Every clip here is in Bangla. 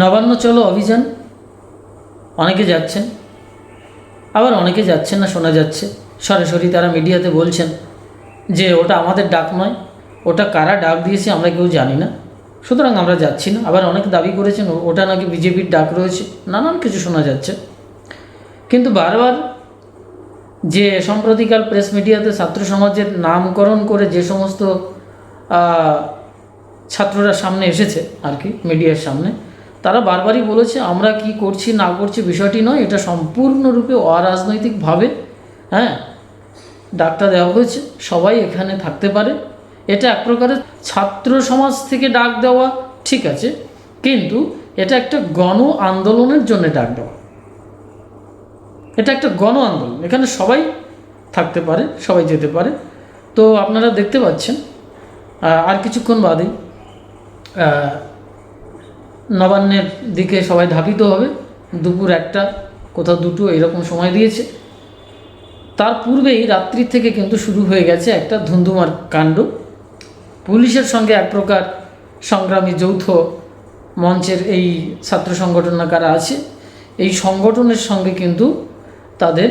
নবান্ন চলো অভিযান। অনেকে যাচ্ছেন। আবার অনেকে যাচ্ছেন না, শোনা যাচ্ছে। সরাসরি তারা মিডিয়াতে বলছেন যে, ওটা আমাদের ডাক নয়। ওটা কারা ডাক দিয়েছে আমরা কেউ জানি না। সুতরাং আমরা যাচ্ছি না। আবার অনেক দাবি করেছেন ওটা নাকি বিজেপির ডাক রয়েছে? নানান কিছু শোনা যাচ্ছে। কিন্তু বারবার যে সাম্প্রতিকাল প্রেস মিডিয়াতে ছাত্র সমাজের নামকরণ করে যে সমস্ত ছাত্ররা সামনে এসেছে আর কি, মিডিয়ার সামনে তারা বারবারই বলেছে, আমরা কি করছি, না করছি বিষয়টি নয়, এটা সম্পূর্ণরূপে অরাজনৈতিকভাবে হ্যাঁ ডাকটা দেওয়া হয়েছে, সবাই এখানে থাকতে পারে। এটা এক প্রকারের ছাত্র সমাজ থেকে ডাক দেওয়া, ঠিক আছে, কিন্তু এটা একটা গণ আন্দোলনের জন্য ডাক দেওয়া। এটা একটা গণ আন্দোলন, এখানে সবাই থাকতে পারে, সবাই যেতে পারে। তো আপনারা দেখতে পাচ্ছেন আর কিছুক্ষণ বাদেই নবান্নের দিকে সবাই ধাবিত হবে। দুপুর একটা, কোথাও দুটো, এরকম সময় দিয়েছে। তার পূর্বেই রাত্রি থেকে কিন্তু শুরু হয়ে গেছে একটা ধুন্ধুমার কাণ্ড। পুলিশের সঙ্গে এক প্রকার সংগ্রামী যৌথ মঞ্চের এই ছাত্র সংগঠন কারা আছে, এই সংগঠনের সঙ্গে কিন্তু তাদের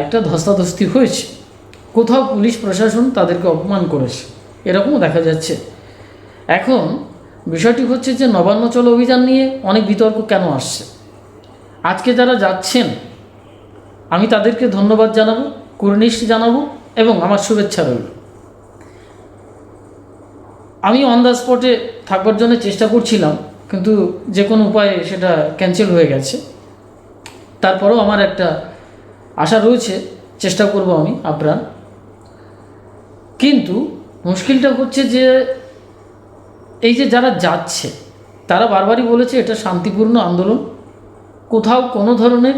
একটা ধস্তাধস্তি হয়েছে। কোথাও পুলিশ প্রশাসন তাদেরকে অপমান করেছে, এরকমও দেখা যাচ্ছে। এখন বিষয়টি হচ্ছে যে নবান্ন চল অভিযান নিয়ে অনেক বিতর্ক কেন আসছে? আজকে যারা যাচ্ছেন, আমি তাদেরকে ধন্যবাদ জানাব, কুর্নিশ জানাব এবং আমার শুভেচ্ছা রইল। আমি অন দ্য স্পটে থাকবার জন্য চেষ্টা করছিলাম, কিন্তু যে কোনো উপায়ে সেটা ক্যান্সেল হয়ে গেছে। তারপরেও আমার একটা আশা রয়েছে, চেষ্টা করব আমি, আপ্রাণ। কিন্তু মুশকিলটা হচ্ছে যে এই যে যারা যাচ্ছে, তারা বারবারই বলেছে এটা শান্তিপূর্ণ আন্দোলন। কোথাও কোনো ধরনের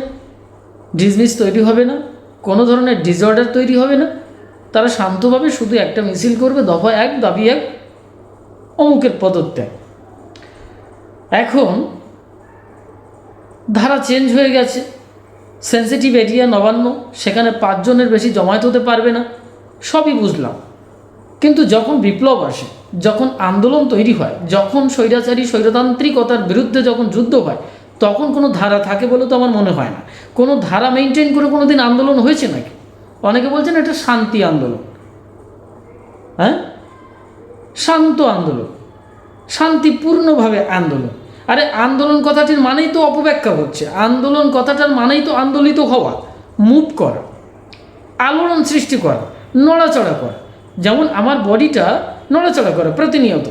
ডিসমিস তৈরি হবে না, কোনো ধরনের ডিসঅর্ডার তৈরি হবে না। তারা শান্তভাবে শুধু একটা মিছিল করবে, দফা এক, দাবি এক, অমুকের পদত্যাগ। এখন ধারা চেঞ্জ হয়ে গেছে। সেন্সিটিভ এরিয়া নবান্ন, সেখানে পাঁচজনের বেশি জমায়েত হতে পারবে না, সবই বুঝলাম। কিন্তু যখন বিপ্লব আসে যখন আন্দোলন তৈরি হয়, যখন স্বৈরাচারী, স্বৈরতান্ত্রিকতার বিরুদ্ধে যখন যুদ্ধ হয়, তখন কোনো ধারা থাকে বলে তো আমার মনে হয় না। কোনো ধারা মেনটেন করে কোনো দিন আন্দোলন হয়েছে নাকি? অনেকে বলছেন এটা শান্তি আন্দোলন। হ্যাঁ? শান্ত আন্দোলন। শান্তিপূর্ণভাবে আন্দোলন। আরে আন্দোলন কথাটির মানেই তো অপব্যাখ্যা হচ্ছে। আন্দোলন কথাটার মানেই তো আন্দোলিত হওয়া মুভ করা, আলোড়ন সৃষ্টি করা, নড়াচড়া করা। যেমন আমার বডিটা নড়াচড়া করে, প্রতিনিয়ত।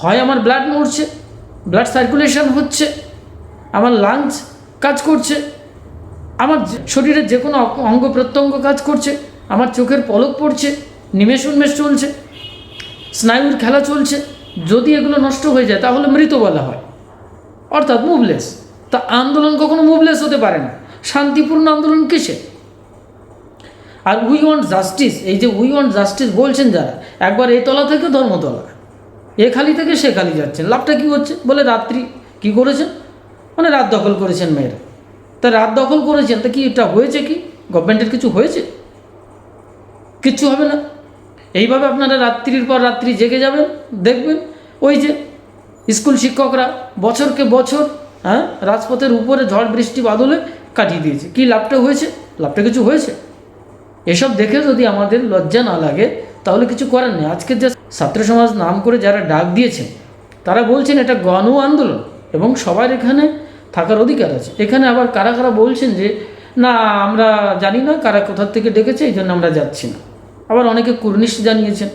হয় আমার ব্লাড নড়ছে ব্লাড সার্কুলেশন হচ্ছে, আমার লাংস কাজ করছে, আমার শরীরের যে কোনো অঙ্গ প্রত্যঙ্গ কাজ করছে, আমার চোখের পলক পড়ছে, নিমেষ উন্মেষ চলছে, স্নায়ুর খেলা চলছে, যদি এগুলো নষ্ট হয়ে যায় তাহলে মৃত বলা হয়। অর্থাৎ মুভলেস তা আন্দোলন কখনো মুভলেস হতে পারে না। শান্তিপূর্ণ আন্দোলন কিসে আর উই ওয়ান্ট জাস্টিস এই যে উই ওয়ান্ট জাস্টিস বলছেন যারা, একবার এ তলা থেকে ধর্মতলা এ খালি থেকে সে খালি যাচ্ছেন। লাভটা কী হচ্ছে? বলে রাত্রি কি করেছেন? মানে রাত দখল করেছেন মেয়েরা। তা রাত দখল করেছেন, তা কি এটা হয়েছে কি? গভর্নমেন্টের কিছু হয়েছে? কিচ্ছু হবে না। এইভাবে আপনারা রাত্রির পর রাত্রি জেগে যাবেন, দেখবেন, ওই যে স্কুল শিক্ষকরা বছরকে বছর হ্যাঁ রাজপথের উপরে ঝড় বৃষ্টি বাদলে কাটিয়ে দিয়েছে। কি লাভটা হয়েছে? লাভটা কিছু হয়েছে? এসব দেখে যদি আমাদের লজ্জা না লাগে, তাহলে কিছু করার নেই। আজকের যে ছাত্র সমাজ নাম করে যারা ডাক দিয়েছেন তারা বলছেন এটা গণ আন্দোলন এবং সবার এখানে থাকার অধিকার আছে। এখানে আবার কারা কারা বলছেন যে, না, আমরা জানি না কারা কোথার থেকে ডেকেছে, এই জন্য আমরা যাচ্ছি না। আবার অনেকে কুর্নিশ জানিয়েছেন।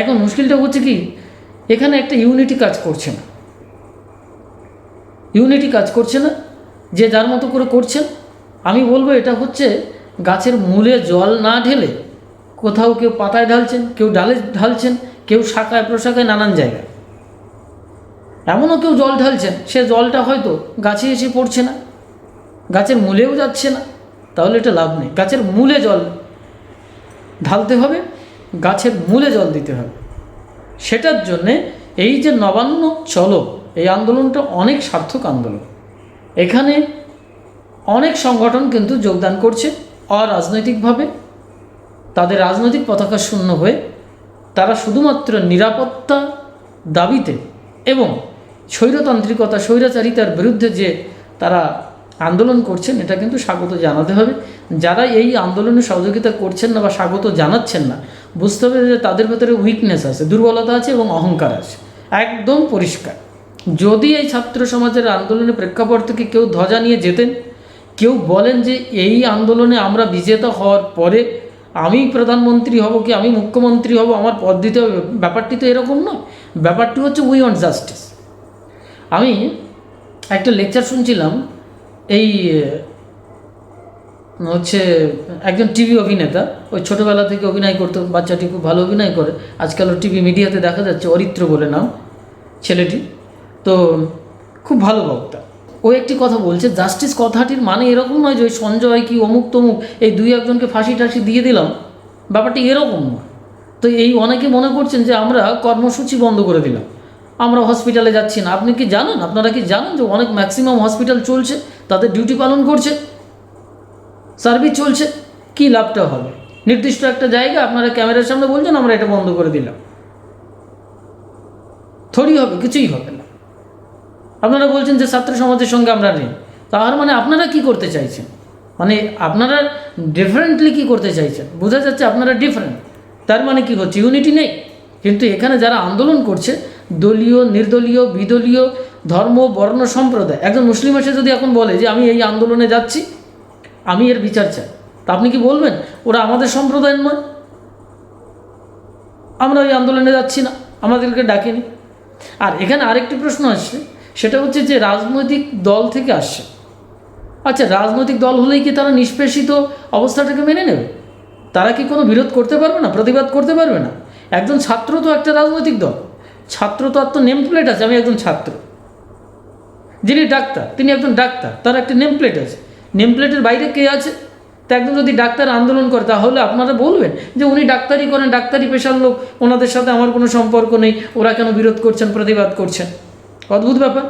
এখন মুশকিলটা হচ্ছে কি, এখানে একটা ইউনিটি কাজ করছে না। ইউনিটি কাজ করছে না, যে যার মতো করে করছেন। আমি বলব এটা হচ্ছে গাছের মূলে জল না ঢেলে কোথাও কেউ পাতায় ঢালছেন, কেউ ডালে ঢালছেন, কেউ শাখায় প্রশাখায় নানান জায়গায়। এমনও কেউ জল ঢালছেন, সে জলটা হয়তো গাছে এসে পড়ছে না, গাছের মূলেও যাচ্ছে না, তাহলে এটা লাভ নেই। গাছের মূলে জল ঢালতে হবে, গাছের মূলে জল দিতে হবে। সেটার জন্যে এই যে নবান্ন চলো, এই আন্দোলনটা অনেক সার্থক আন্দোলন। এখানে অনেক সংগঠন কিন্তু যোগদান করছে। অরাজনৈতিকভাবে তাদের রাজনৈতিক পতাকা শূন্য হয়ে তারা শুধুমাত্র নিরাপত্তা দাবিতে এবং স্বৈরতান্ত্রিকতা, স্বৈরাচারিতার বিরুদ্ধে যে তারা আন্দোলন করছেন, এটা কিন্তু স্বাগত জানাতে হবে। যারা এই আন্দোলনে সহযোগিতা করছেন না বা স্বাগত জানাচ্ছেন না, বুঝতে হবে যে তাদের ভেতরে উইকনেস আছে, দুর্বলতা আছে এবং অহংকার আছে। একদম পরিষ্কার। যদি এই ছাত্র সমাজের আন্দোলনের প্রেক্ষাপট থেকে কেউ ধ্বজা নিয়ে যেতেন কেউ বলেন যে এই আন্দোলনে আমরা বিজেতা হওয়ার পরে আমি প্রধানমন্ত্রী হব কি আমি মুখ্যমন্ত্রী হব, আমার পদ দিতে হবে? ব্যাপারটি তো এরকম নয়। ব্যাপারটি হচ্ছে উই ওয়ান্ট জাস্টিস আমি একটা লেকচার শুনছিলাম, এই হচ্ছে একজন টিভি অভিনেতা, ওই ছোটোবেলা থেকে অভিনয় করতো, বাচ্চাটি খুব ভালো অভিনয় করে। আজকাল টিভি মিডিয়াতে দেখা যাচ্ছে, অরিত্র বলে নাম ছেলেটি। তো, খুব ভালো বক্তা। ও একটি কথা বলছে, জাস্টিস কথাটির মানে এরকম নয় যে ওই সঞ্জয় কি অমুক তমুক এই দুই একজনকে ফাঁসি টাসি দিয়ে দিলাম। ব্যাপারটি এরকম নয়। তো এই অনেকে মনে করছেন যে আমরা কর্মসূচি বন্ধ করে দিলাম। আমরা হসপিটালে যাচ্ছি না। আপনি কি জানেন? আপনারা কি জানেন যে অনেক ম্যাক্সিমাম হসপিটাল চলছে, তাদের ডিউটি পালন করছে, সার্ভিস চলছে, কি লাভটা হবে? নির্দিষ্ট একটা জায়গা, আপনারা ক্যামেরার সামনে বলছেন, আমরা এটা বন্ধ করে দিলাম। থরি হবে, কিছুই হবে না। আপনারা বলছেন যে ছাত্র সমাজের সঙ্গে আমরা নেই। তার মানে আপনারা কি করতে চাইছেন? মানে আপনারা ডিফারেন্টলি কি করতে চাইছেন? বোঝা যাচ্ছে আপনারা ডিফারেন্ট তার মানে কি হচ্ছে? ইউনিটি নেই। কিন্তু এখানে যারা আন্দোলন করছে, দলীয়, নির্দলীয়, বিদলীয়, ধর্ম, বর্ণ, সম্প্রদায়, একজন মুসলিম এসে যদি এখন বলে যে আমি এই আন্দোলনে যাচ্ছি, আমি এর বিচার চাই। তা আপনি কি বলবেন? ওরা আমাদের সম্প্রদায়ের নয়। আমরা ওই আন্দোলনে যাচ্ছি না। আমাদেরকে ডাকেনি। আর এখানে আরেকটি প্রশ্ন আসছে। সেটা হচ্ছে যে রাজনৈতিক দল থেকে আসছে আচ্ছা রাজনৈতিক দল হলেই কি তারা নিষ্পেষিত অবস্থাটাকে মেনে নেবে? তারা কি কোনো বিরোধ করতে পারবে না, প্রতিবাদ করতে পারবে না? একজন ছাত্র তো একটা রাজনৈতিক দল। ছাত্র তো আর তো নেম প্লেট আছে, আমি একজন ছাত্র। যিনি ডাক্তার, তিনি একজন ডাক্তার, তার একটা নেম প্লেট আছে। নেম প্লেটের বাইরে কে আছে? তা একজন যদি ডাক্তার আন্দোলন করে, তাহলে আপনারা বলবেন যে উনি ডাক্তারি করেন ডাক্তারি পেশার লোক, ওনাদের সাথে আমার কোনো সম্পর্ক নেই, ওরা কেন বিরোধ করছেন, প্রতিবাদ করছেন? অদ্ভুত ব্যাপার।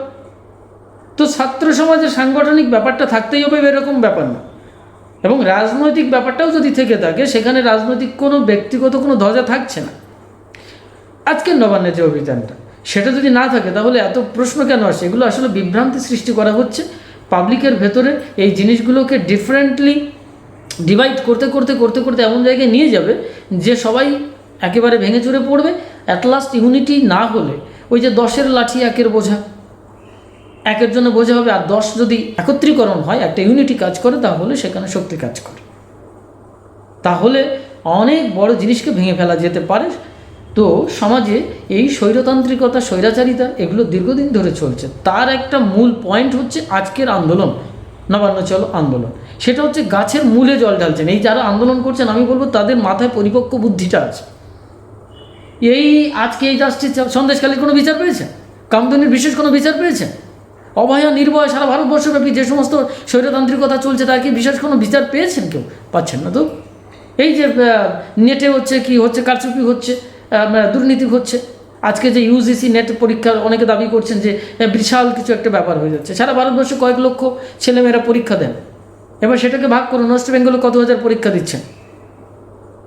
তো ছাত্র সমাজের সাংগঠনিক ব্যাপারটা থাকতেই হবে, এরকম ব্যাপার না। এবং রাজনৈতিক ব্যাপারটাও যদি থেকে থাকে, সেখানে রাজনৈতিক কোনো ব্যক্তিগত কোনো ধ্বজা থাকছে না। আজকের নবান্নের যে অভিযানটা, সেটা যদি না থাকে, তাহলে এত প্রশ্ন কেন আসে? এগুলো আসলে বিভ্রান্তি সৃষ্টি করা হচ্ছে। পাবলিকের ভেতরে এই জিনিসগুলোকে ডিফারেন্টলি ডিভাইড করতে করতে করতে করতে এমন জায়গায় নিয়ে যাবে যে সবাই একেবারে ভেঙে চুরে পড়বে। অ্যাট লাস্ট ইউনিটি না হলে ওই যে দশের লাঠি একের বোঝা। একের জন্য বোঝা হবে, আর দশ যদি একত্রীকরণ হয়, একটা ইউনিটি কাজ করে, তাহলে সেখানে শক্তি কাজ করে। তাহলে অনেক বড় জিনিসকে ভেঙে ফেলা যেতে পারে। তো সমাজে এই স্বৈরতান্ত্রিকতা, স্বৈরাচারিতা, এগুলো দীর্ঘদিন ধরে চলছে। তার একটা মূল পয়েন্ট হচ্ছে আজকের আন্দোলন। নবান্ন, চলো আন্দোলন। সেটা হচ্ছে গাছের মূলে জল ঢালছেন। এই যারা আন্দোলন করছেন, আমি বলব তাদের মাথায় পরিপক্ক বুদ্ধিটা আছে। এই আজকে এই জাস্টিস সন্দেশকালীর কোনো বিচার পেয়েছেন কামদুনির বিশেষ কোনো বিচার পেয়েছেন অভয়া, নির্ভয় সারা ভারতবর্ষব্যাপী যে সমস্ত স্বৈরতান্ত্রিকতা চলছে, তার কি বিশেষ কোনো বিচার পেয়েছেন কেউ? পাচ্ছেন না তো। এই যে নেটে হচ্ছে কি হচ্ছে, কারচুপি হচ্ছে দুর্নীতি হচ্ছে। আজকে যে ইউজিসি নেট পরীক্ষা অনেকে দাবি করছেন যে বিশাল কিছু একটা ব্যাপার হয়ে যাচ্ছে। সারা ভারতবর্ষে কয়েক লক্ষ ছেলেমেয়েরা পরীক্ষা দেন। এবার সেটাকে ভাগ করুন। ওয়েস্ট বেঙ্গলে কত হাজার পরীক্ষা দিচ্ছেন?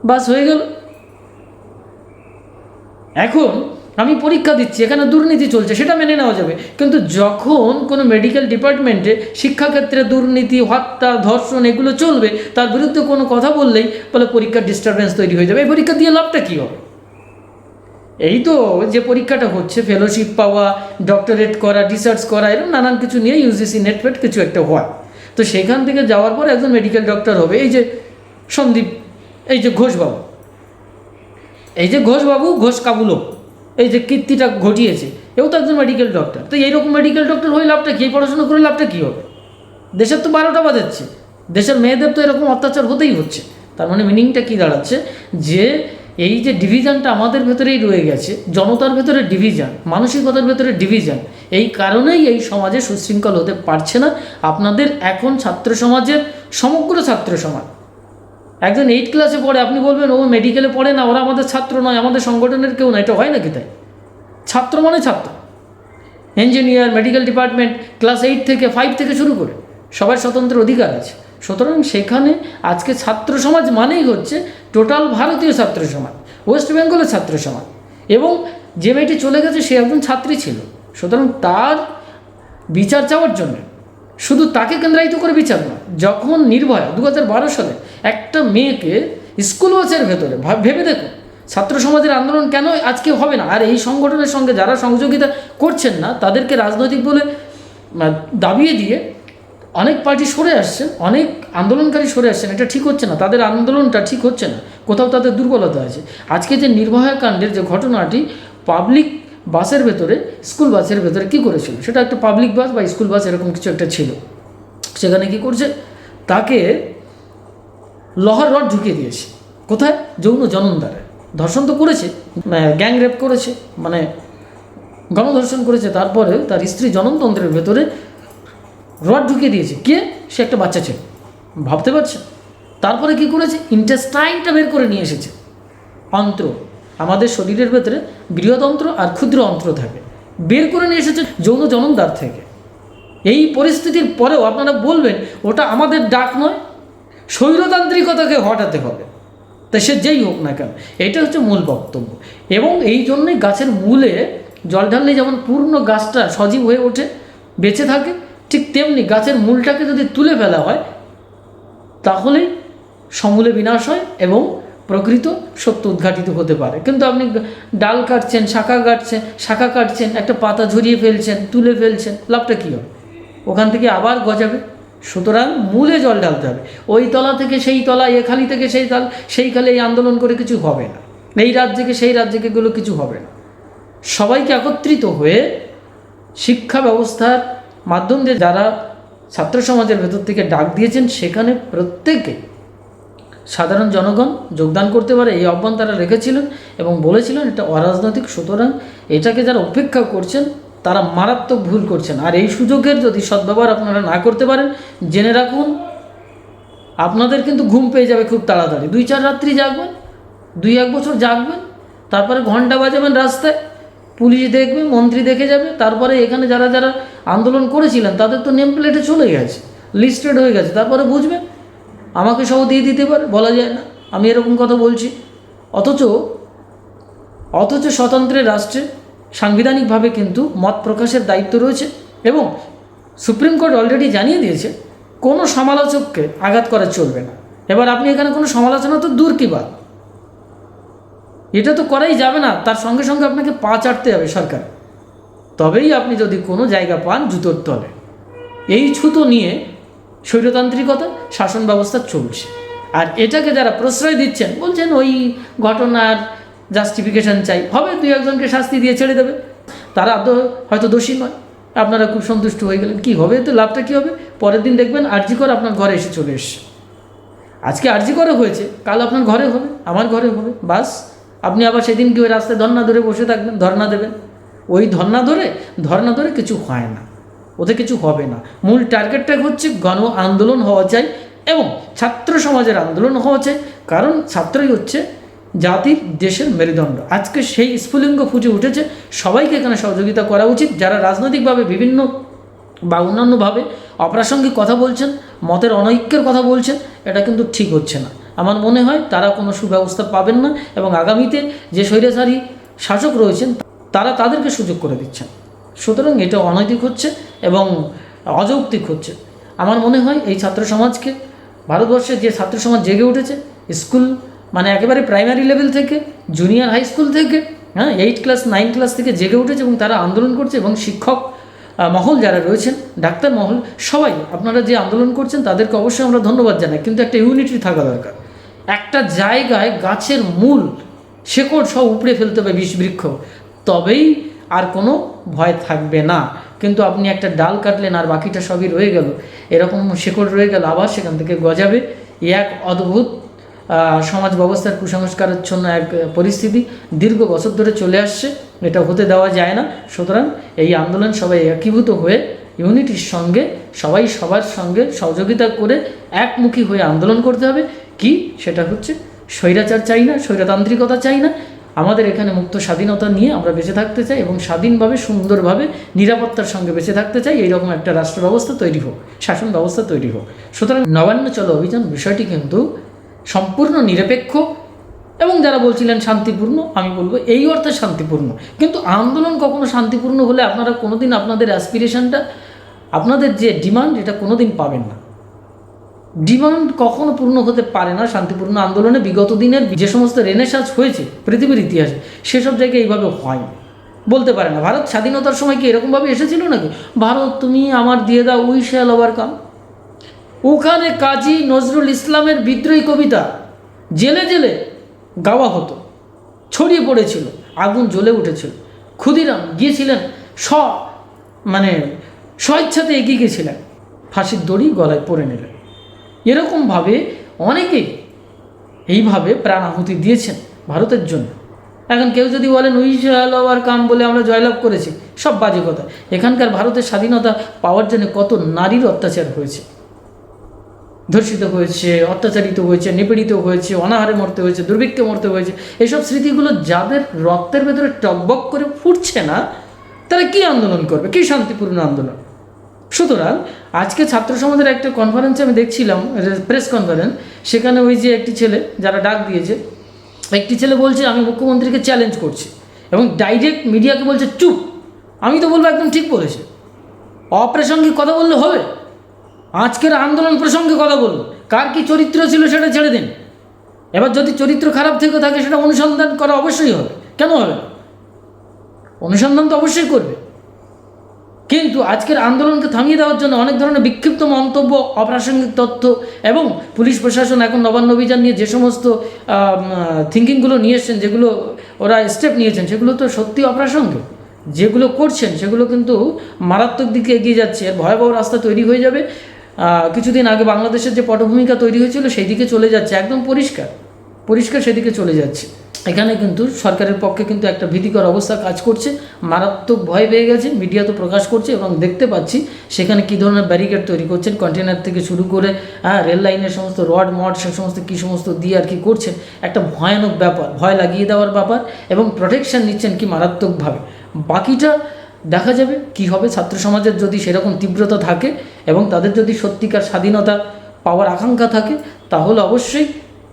বাস হয়ে গেল। এখন আমি পরীক্ষা দিচ্ছি, এখানে দুর্নীতি চলছে, সেটা মেনে নেওয়া যাবে। কিন্তু যখন কোনো মেডিকেল ডিপার্টমেন্টে শিক্ষাক্ষেত্রে দুর্নীতি, হত্যা, ধর্ষণ এগুলো চলবে, তার বিরুদ্ধে কোনো কথা বললেই বলে পরীক্ষার ডিস্টারবেন্স তৈরি হয়ে যাবে। এই পরীক্ষা দিয়ে লাভটা কী হবে? এই তো যে পরীক্ষাটা হচ্ছে ফেলোশিপ পাওয়া ডক্টরেট করা রিসার্চ করা এরকম নানান কিছু নিয়ে ইউজিসি নেটফেট কিছু একটা হয় তো সেখান থেকে যাওয়ার পর একজন মেডিকেল ডক্টর হবে, এই যে সন্দীপ, এই যে ঘোষবাবু। এই যে ঘোষবাবু ঘোষ কাবুলো, এই যে কীর্তিটা ঘটিয়েছে, এও তো একজন মেডিকেল ডক্টর তো এইরকম মেডিকেল ডক্টর হয়ে লাভটা কী? পড়াশোনা করে লাভটা কী হবে? দেশের তো বারোটা বাজাচ্ছে। দেশের মেয়েদের তো এরকম অত্যাচার হতেই হচ্ছে। তার মানে মিনিংটা কী দাঁড়াচ্ছে? যে এই যে ডিভিশনটা আমাদের ভেতরেই রয়ে গেছে, জনতার ভেতরে ডিভিশন মানসিকতার ভেতরে ডিভিশন এই কারণেই এই সমাজে সুশৃঙ্খল হতে পারছে না। আপনাদের এখন ছাত্র সমাজের, সমগ্র ছাত্র সমাজ একজন এইট ক্লাসে পড়ে, আপনি বলবেন, ও মেডিকেলে পড়ে না, ওরা আমাদের ছাত্র নয়, আমাদের সংগঠনের কেউ না এটা হয় নাকি তাই? ছাত্র মানে ছাত্র। Engineer medical department class eight থেকে ফাইভ থেকে শুরু করে, সবার স্বতন্ত্র অধিকার আছে। সুতরাং সেখানে আজকে ছাত্র সমাজ মানেই হচ্ছে টোটাল ভারতীয় ছাত্র সমাজ ওয়েস্ট বেঙ্গলের ছাত্র সমাজ। এবং যে মেয়েটি চলে গেছে, সে একজন ছাত্রী ছিল। সুতরাং তার বিচার চাওয়ার জন্য, শুধু তাকে কেন্দ্রায়িত করে বিচার নয়, যখন নির্ভয়া দু হাজার বারো সালে একটা মেয়েকে স্কুল বাসের ভেতরে ভাব- দেখো। ছাত্র সমাজের আন্দোলন কেন আজকে হবে না? আর এই সংগঠনের সঙ্গে যারা সহযোগিতা করছেন না, তাদেরকে রাজনৈতিক বলে দাবিয়ে দিয়ে অনেক পার্টি সরে আসছে, অনেক আন্দোলনকারী সরে আসছেন, এটা ঠিক হচ্ছে না। তাদের আন্দোলনটা ঠিক হচ্ছে না। কোথাও তাদের দুর্বলতা আছে। আজকে যে নির্ভয়া কাণ্ডের যে ঘটনাটি, পাবলিক বাসের ভেতরে, স্কুল বাসের ভেতরে কি করেছিল? সেটা একটা পাবলিক বাস বা স্কুল বাস এরকম কিছু একটা ছিল। সেখানে কি করছে? তাকে লোহার রড ঢুকিয়ে দিয়েছে। কোথায়? যৌন জননদারে। ধর্ষণ তো করেছে গ্যাং রেপ করেছে মানে গণধর্ষণ করেছে তারপরে তার স্ত্রী জননতন্ত্রের ভেতরে রড ঢুকিয়ে দিয়েছে। কে? সে একটা বাচ্চা ছিল। ভাবতে পারছেন তারপরে কি করেছে? ইন্টেস্টাইনটা বের করে নিয়ে এসেছে। অন্ত্র। আমাদের শরীরের ভেতরে বৃহদন্ত্র আর ক্ষুদ্র অন্ত্র থাকে। বের করে নিয়ে এসেছে যৌন জননদ্বার থেকে। এই পরিস্থিতির পরেও আপনারা বলবেন, ওটা আমাদের ডাক নয় স্বৈরতান্ত্রিকতাকে হটাতে হবে। তা সে যেই হোক না কেন এটা হচ্ছে মূল বক্তব্য। এবং এই জন্যই গাছের মূলে জল ঢাললে যেমন পূর্ণ গাছটা সজীব হয়ে ওঠে, বেঁচে থাকে, ঠিক তেমনি গাছের মূলটাকে যদি তুলে ফেলা হয়, তাহলেই সমূলে বিনাশ হয় এবং প্রকৃত সত্য উদ্ঘাটিত হতে পারে। কিন্তু আপনি ডাল কাটছেন, শাখা কাটছেন শাখা কাটছেন, একটা পাতা ঝরিয়ে ফেলছেন, তুলে ফেলছেন, লাভটা কী হবে? ওখান থেকে আবার গজাবে। সুতরাং মূলে জল ঢালতে হবে। ওই তলা থেকে সেই তলা, এ খালি থেকে সেই তাল সেই খালে এই আন্দোলন করে কিছু হবে না। এই রাজ্যকে সেই রাজ্যকে এগুলো কিছু হবে না। সবাইকে একত্রিত হয়ে শিক্ষা ব্যবস্থার মাধ্যম দিয়ে যারা ছাত্র সমাজের ভেতর থেকে ডাক দিয়েছেন, সেখানে প্রত্যেকে সাধারণ জনগণ যোগদান করতে পারে, এই আহ্বান তারা রেখেছিলেন এবং বলেছিলেন এটা অরাজনৈতিক। সুতরাং এটাকে যারা উপেক্ষা করছেন তারা মারাত্মক ভুল করছেন। আর এই সুযোগের যদি সদ্ব্যবহার আপনারা না করতে পারেন, জেনে রাখুন, আপনাদের কিন্তু ঘুম পেয়ে যাবে খুব তাড়াতাড়ি। দুই চার রাত্রি জাগবেন, দুই এক বছর জাগবেন, তারপরে ঘণ্টা বাজাবেন রাস্তায়, পুলিশ দেখবে, মন্ত্রী দেখে যাবে, তারপরে এখানে যারা যারা আন্দোলন করেছিলেন, তাদের তো নেম প্লেটে চলে গেছে, লিস্টেড হয়ে গেছে। তারপরে বুঝবেন আমাকে সহ দিয়ে দিতে পারে, বলা যায় না। আমি এরকম কথা বলছি। অথচ অথচ স্বতন্ত্রের রাষ্ট্রে সাংবিধানিকভাবে কিন্তু মত প্রকাশের দায়িত্ব রয়েছে এবং সুপ্রিম কোর্ট অলরেডি জানিয়ে দিয়েছে, কোনো সমালোচককে আঘাত করা চলবে না। এবার আপনি এখানে কোনো সমালোচনা তো দূর কি বাদ এটা তো করাই যাবে না, তার সঙ্গে সঙ্গে আপনাকে পা চাটতে হবে সরকার। তবেই আপনি যদি কোনো জায়গা পান জুতোর তলে। এই ছুতো নিয়ে স্বৈরতান্ত্রিকতা, শাসন ব্যবস্থা চলছে। আর এটাকে যারা প্রশ্রয় দিচ্ছেন, বলছেন ওই ঘটনার জাস্টিফিকেশন চাই। হবে, দুই একজনকে শাস্তি দিয়ে ছেড়ে দেবে। তারা আদৌ হয়তো দোষী নয়। আপনারা খুব সন্তুষ্ট হয়ে গেলেন। কী হবে? তো লাভটা কী হবে? পরের দিন দেখবেন আর্জি করে আপনার ঘরে এসে চলে এসছে। আজকে আর্জি করে হয়েছে, কাল আপনার ঘরে হবে, আমার ঘরে হবে। বাস, আপনি আবার সেদিন কি ওই রাস্তায় ধর্না ধরে বসে থাকবেন ধর্না দেবেন। ওই ধর্না ধরে ধর্না ধরে কিছু হয় না। ওতে কিছু হবে না। মূল টার্গেটটা হচ্ছে গণ আন্দোলন হওয়া চাই এবং ছাত্র সমাজের আন্দোলন হওয়া চাই। কারণ ছাত্রই হচ্ছে জাতির, দেশের মেরুদণ্ড। আজকে সেই স্ফুলিঙ্গ ফুটে উঠেছে, সবাইকে এখানে সহযোগিতা করা উচিত। যারা রাজনৈতিকভাবে বিভিন্ন বা অন্যান্যভাবে অপ্রাসঙ্গিক কথা বলছেন, মতের অনৈক্যের কথা বলছেন, এটা কিন্তু ঠিক হচ্ছে না। আমার মনে হয় তারা কোনো সুব্যবস্থা পাবেন না এবং আগামীতে যে স্বৈরাচারী শাসক রয়েছেন, তারা তাদেরকে সুযোগ করে দিচ্ছেন। সুতরাং এটা অনৈতিক হচ্ছে এবং অযৌক্তিক হচ্ছে। আমার মনে হয় এই ছাত্র সমাজকে, ভারতবর্ষে যে ছাত্র সমাজ জেগে উঠেছে, স্কুল মানে একেবারে প্রাইমারি লেভেল থেকে জুনিয়র হাই স্কুল থেকে হ্যাঁ এইট ক্লাস নাইন ক্লাস থেকে জেগে উঠেছে এবং তারা আন্দোলন করছে এবং শিক্ষক মহল যারা রয়েছেন, ডাক্তার মহল, সবাই, আপনারা যে আন্দোলন করছেন তাদেরকে অবশ্যই আমরা ধন্যবাদ জানাই। কিন্তু একটা ইউনিটি থাকা দরকার। একটা জায়গায় গাছের মূল, শেকড় সব উপড়ে ফেলতে হবে বিষ বৃক্ষ তবেই আর কোনো ভয় থাকবে না। কিন্তু আপনি একটা ডাল কাটলেন আর বাকিটা সবই রয়ে গেল। এরকম শেকড় রয়ে গেল, আবার সেখান থেকে গজাবে। এক অদ্ভুত সমাজ ব্যবস্থার কুসংস্কারাচ্ছন্ন এক পরিস্থিতি দীর্ঘ বছর ধরে চলে আসছে। এটা হতে দেওয়া যায় না। সুতরাং এই আন্দোলন সবাই একীভূত হয়ে ইউনিটির সঙ্গে, সবাই সবার সঙ্গে সহযোগিতা করে একমুখী হয়ে আন্দোলন করতে হবে। কি? সেটা হচ্ছে স্বৈরাচার চাই না, স্বৈরতান্ত্রিকতা চাই না। আমাদের এখানে মুক্ত স্বাধীনতা নিয়ে আমরা বেঁচে থাকতে চাই এবং স্বাধীনভাবে, সুন্দরভাবে, নিরাপত্তার সঙ্গে বেঁচে থাকতে চাই। এইরকম একটা রাষ্ট্র ব্যবস্থা তৈরি হোক, শাসন ব্যবস্থা তৈরি হোক। সুতরাং নবান্ন চলো অভিযান বিষয়টি কিন্তু সম্পূর্ণ নিরপেক্ষ এবং যারা বলছিলেন শান্তিপূর্ণ, আমি বলব এই অর্থে শান্তিপূর্ণ। কিন্তু আন্দোলন কখনো শান্তিপূর্ণ হলে আপনারা কোনোদিন আপনাদের অ্যাসপিরেশনটা আপনাদের যে ডিমান্ড এটা কোনোদিন পাবেন না। ডিমান্ড কখনো পূর্ণ হতে পারে না শান্তিপূর্ণ আন্দোলনে। বিগত দিনের যে সমস্ত রেনেসাজ হয়েছে পৃথিবীর ইতিহাসে, সেসব জায়গায় এইভাবে হয়নি। বলতে পারে না। ভারত স্বাধীনতার সময় কি এরকমভাবে এসেছিল নাকি? ভারত, তুমি আমার দিয়ে দাও উই শ্যাল ওভার কাম ওখানে কাজী নজরুল ইসলামের বিদ্রোহী কবিতা জেলে জেলে গাওয়া হতো, ছড়িয়ে পড়েছিল, আগুন জ্বলে উঠেছিল। ক্ষুদিরাম গিয়েছিলেন স্ব মানে স্বেচ্ছাতে এগিয়ে গেছিলেন, ফাঁসির দড়ি গলায় পরে নিলেন। এরকমভাবে অনেকেই এইভাবে প্রাণ আহুতি দিয়েছেন ভারতের জন্য। এখন কেউ যদি বলেন, উই শ্যাল ওভার কাম বলে আমরা জয়লাভ করেছি, সব বাজে কথা। এখানকার ভারতের স্বাধীনতা পাওয়ার জন্য কত নারীর অত্যাচার হয়েছে। ধর্ষিত হয়েছে, অত্যাচারিত হয়েছে, নিপীড়িত হয়েছে, অনাহারে মরতে হয়েছে, দুর্ভিক্ষে মরতে হয়েছে, এইসব স্মৃতিগুলো যাদের রক্তের ভেতরে টকবক করে ফুটছে না, তারা কি আন্দোলন করবে? কি শান্তিপূর্ণ আন্দোলন? সুতরাং আজকে ছাত্র সমাজের একটা কনফারেন্সে আমি দেখছিলাম প্রেস কনফারেন্স সেখানে ওই যে একটি ছেলে, যারা ডাক দিয়েছে, একটি ছেলে বলছে, আমি মুখ্যমন্ত্রীকে চ্যালেঞ্জ করছি। এবং ডাইরেক্ট মিডিয়াকে বলছে, চুপ, আমি তো বলব একদম ঠিক বলেছে। অপ্রাসঙ্গিক কথা বললে হবে? আজকের আন্দোলন প্রসঙ্গে কথা বলুন। কার কি চরিত্র ছিল সেটা ছেড়ে দিন। এবার যদি চরিত্র খারাপ থেকে থাকে, সেটা অনুসন্ধান করা অবশ্যই হবে। কেন হবে? অনুসন্ধান তো অবশ্যই করবে। কিন্তু আজকের আন্দোলনকে থামিয়ে দেওয়ার জন্য অনেক ধরনের বিক্ষিপ্ত মন্তব্য, অপ্রাসঙ্গিক তথ্য এবং পুলিশ প্রশাসন এখন নবান্ন অভিযান নিয়ে যে সমস্ত থিঙ্কিংগুলো নিয়ে এসছেন, যেগুলো ওরা স্টেপ নিয়েছেন, সেগুলো তো সত্যি অপ্রাসঙ্গিক। যেগুলো করছেন, সেগুলো কিন্তু মারাত্মক দিকে এগিয়ে যাচ্ছে। ভয়াবহ রাস্তা তৈরি হয়ে যাবে। কিছুদিন আগে বাংলাদেশের যে পটভূমিকা তৈরি হয়েছিল সেই দিকে চলে যাচ্ছে, একদম পরিষ্কার। পরিষ্কার সেদিকে চলে যাচ্ছে। এখানে কিন্তু সরকারের পক্ষে কিন্তু একটা ভীতিকর অবস্থা কাজ করছে। মারাত্মক ভয় পেয়ে গেছে, মিডিয়া তো প্রকাশ করছে এবং দেখতে পাচ্ছি সেখানে কী ধরনের ব্যারিকেড তৈরি করছেন কন্টেনার থেকে শুরু করে হ্যাঁ রেল লাইনের সমস্ত রড, মড, সে সমস্ত কী সমস্ত দিয়ে আর কি করছেন একটা ভয়ানক ব্যাপার, ভয় লাগিয়ে দেওয়ার ব্যাপার এবং প্রোটেকশন নিচ্ছেন কি মারাত্মকভাবে। বাকিটা দেখা যাবে কি হবে। ছাত্র সমাজের যদি সেরকম তীব্রতা থাকে এবং তাদের যদি সত্যিকার স্বাধীনতা পাওয়ার আকাঙ্ক্ষা থাকে, তাহলে অবশ্যই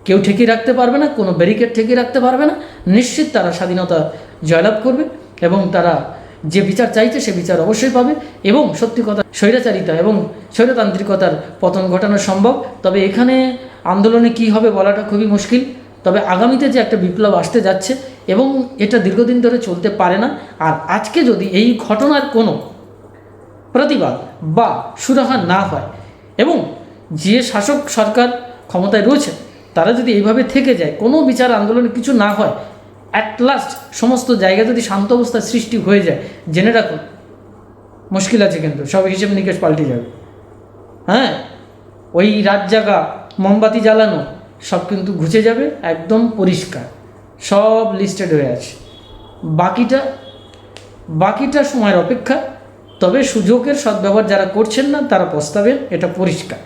কেউ ঠেকিয়ে রাখতে পারবে না, কোনো ব্যারিকেড ঠেকিয়ে রাখতে পারবে না। নিশ্চিত তারা স্বাধীনতা জয়লাভ করবে এবং তারা যে বিচার চাইছে সে বিচার অবশ্যই পাবে এবং সত্যি কথা, স্বৈরাচারিতা এবং স্বৈরতান্ত্রিকতার পতন ঘটানো সম্ভব। তবে এখানে আন্দোলনে কি হবে বলাটা খুবই মুশকিল। তবে আগামীতে যে একটা বিপ্লব আসতে যাচ্ছে এবং এটা দীর্ঘদিন ধরে চলতে পারে না, আর আজকে যদি এই ঘটনার কোনো প্রতিবাদ বা সুরাহা না হয় এবং যে শাসক সরকার ক্ষমতায় রয়েছে, তারা যদি এইভাবে থেকে যায়, কোনো বিচার আন্দোলনে কিছু না হয় অ্যাট লাস্ট সমস্ত জায়গা যদি শান্ত অবস্থার সৃষ্টি হয়ে যায়, জেনে রাখুন, মুশকিল আছে কিন্তু, সব হিসেব নিকেশ পাল্টে যাবে। হ্যাঁ? ওই রাত জাগা, মোমবাতি জ্বালানো সব কিন্তু ঘুচে যাবে, একদম পরিষ্কার। সব লিস্টেড হয়ে আছে। বাকিটা বাকিটা সময়ের অপেক্ষা, তবে সুযোগের সদ্ব্যবহার যারা করছেন না, তারা পস্তাবেন, এটা পরিষ্কার।